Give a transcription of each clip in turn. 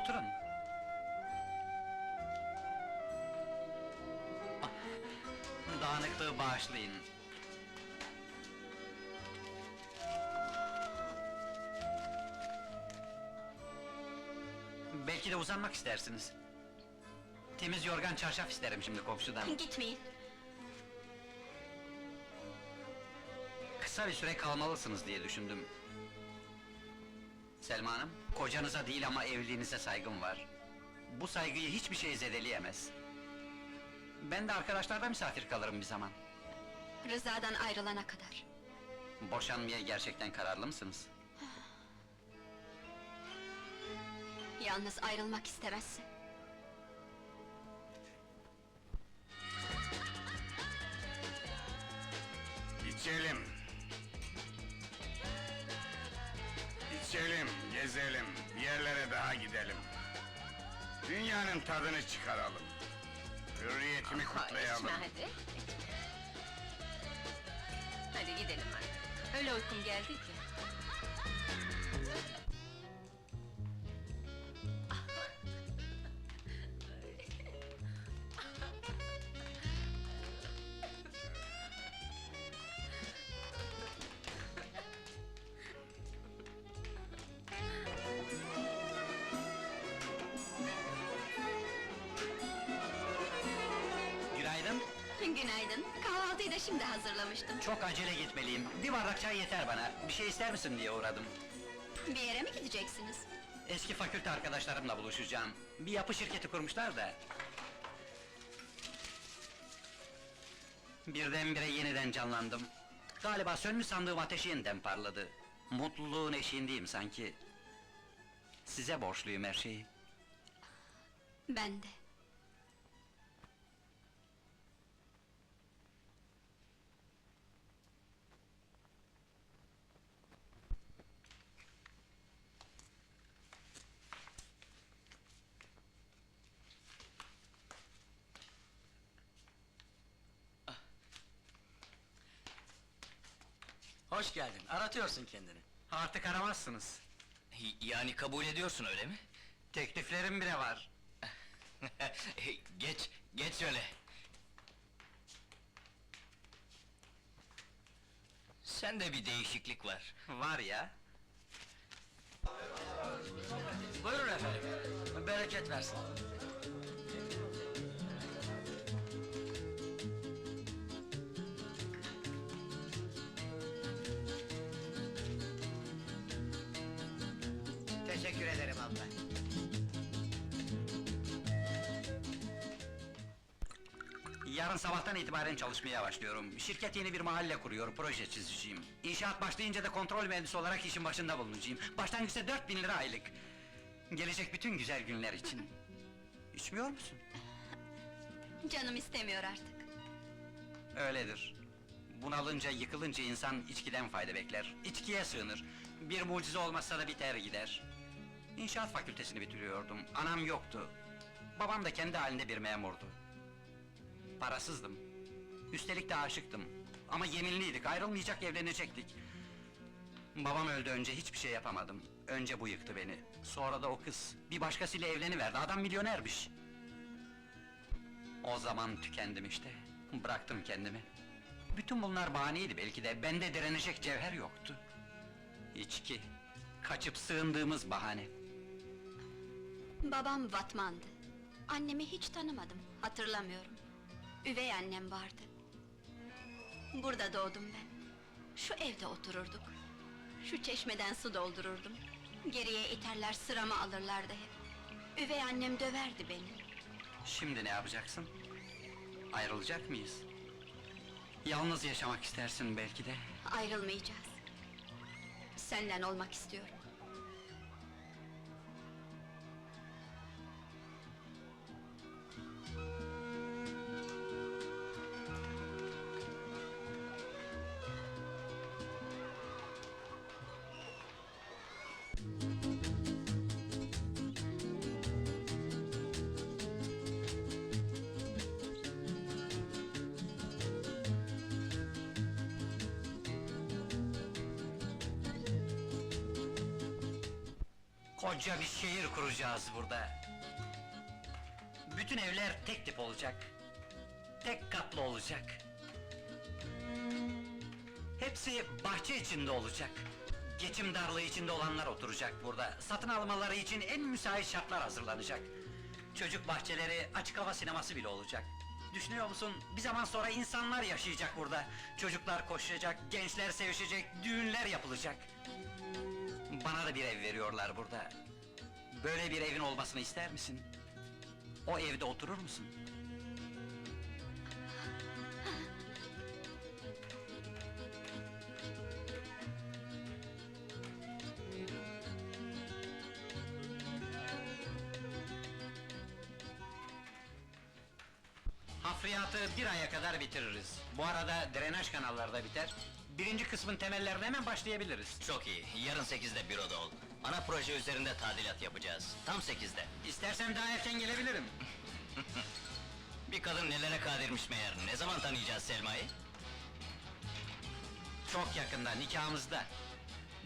Oturun. Ah, Dağınıklığı bağışlayın. Belki de uzanmak istersiniz. Temiz yorgan çarşaf isterim şimdi komşudan. Gitmeyin. Kısa bir süre kalmalısınız diye düşündüm. Selma Hanım, kocanıza değil ama evliliğinize saygım var. Bu saygıyı hiçbir şey zedeleyemez. Ben de arkadaşlarda misafir kalırım bir zaman. Rıza'dan ayrılana kadar. Boşanmaya gerçekten kararlı mısınız? Yalnız ayrılmak istemezsin. İçelim. İçelim, gezelim, bir yerlere daha gidelim. Dünyanın tadını çıkaralım. Hürriyetimi kutlayalım. İçme hadi. Hadi gidelim artık. Öyle uykum geldi ki. Günaydın. Kahvaltıyı da şimdi hazırlamıştım. Çok acele gitmeliyim. Bir bardak çay yeter bana. Bir şey ister misin diye uğradım. Bir yere mi gideceksiniz? Eski fakülte arkadaşlarımla buluşacağım. Bir yapı şirketi kurmuşlar da. Birdenbire yeniden canlandım. Galiba sönmüş sandığım ateş yeniden parladı. Mutluluğun eşiğindeyim sanki. Size borçluyum her şeyi. Ben de. Hoş geldin. Aratıyorsun kendini. Artık aramazsınız. Yani kabul ediyorsun öyle mi? Tekliflerim bile var. geç, geç şöyle. Sende bir değişiklik var. Var ya. Buyurun efendim. Bereket versin. Teşekkür ederim abla. Yarın sabahtan itibaren çalışmaya başlıyorum. Şirket yeni bir mahalle kuruyor, proje çizeceğim. İnşaat başlayınca da kontrol mühendisi olarak işin başında bulunacağım. Başlangıçta 4000 lira aylık. Gelecek bütün güzel günler için. İçmiyor musun? Canım istemiyor artık. Öyledir. Bunalınca, yıkılınca insan içkiden fayda bekler. İçkiye sığınır. Bir mucize olmazsa da biter gider. İnşaat fakültesini bitiriyordum. Anam yoktu. Babam da kendi halinde bir memurdu. Parasızdım. Üstelik de aşıktım. Ama yeminliydik, ayrılmayacak, evlenecektik. Babam öldü önce, hiçbir şey yapamadım. Önce bu yıktı beni. Sonra da o kız. Bir başkasıyla evleniverdi, adam milyonermiş. O zaman tükendim işte. Bıraktım kendimi. Bütün bunlar bahaneydi belki de, bende direnecek cevher yoktu. İçki, kaçıp sığındığımız bahane. Babam Batman'dı. Annemi hiç tanımadım, hatırlamıyorum. Üvey annem vardı. Burada doğdum ben. Şu evde otururduk. Şu çeşmeden su doldururdum. Geriye iterler sıramı alırlardı hep. Üvey annem döverdi beni. Şimdi ne yapacaksın? Ayrılacak mıyız? Yalnız yaşamak istersin belki de. Ayrılmayacağız. Senden olmak istiyorum. Koca bir şehir kuracağız burada. Bütün evler tek tip olacak. Tek katlı olacak. Hepsi bahçe içinde olacak. Geçim darlığı içinde olanlar oturacak burada. Satın almaları için en müsait şartlar hazırlanacak. Çocuk bahçeleri, açık hava sineması bile olacak. Düşünüyor musun? Bir zaman sonra insanlar yaşayacak burada. Çocuklar koşacak, gençler sevişecek, düğünler yapılacak. Bana da bir ev veriyorlar burada. Böyle bir evin olmasını ister misin? O evde oturur musun? Hafriyatı bir aya kadar bitiririz. Bu arada drenaj kanalları da biter. Birinci kısmın temellerine hemen başlayabiliriz. Çok iyi, yarın sekizde büroda ol. Ana proje üzerinde tadilat yapacağız. Tam sekizde. İstersen daha erken gelebilirim. Bir kadın nelere kadirmiş meğer, ne zaman tanıyacağız Selma'yı? Çok yakında, nikahımızda.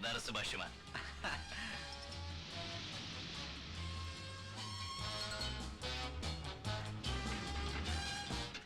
Darısı başıma.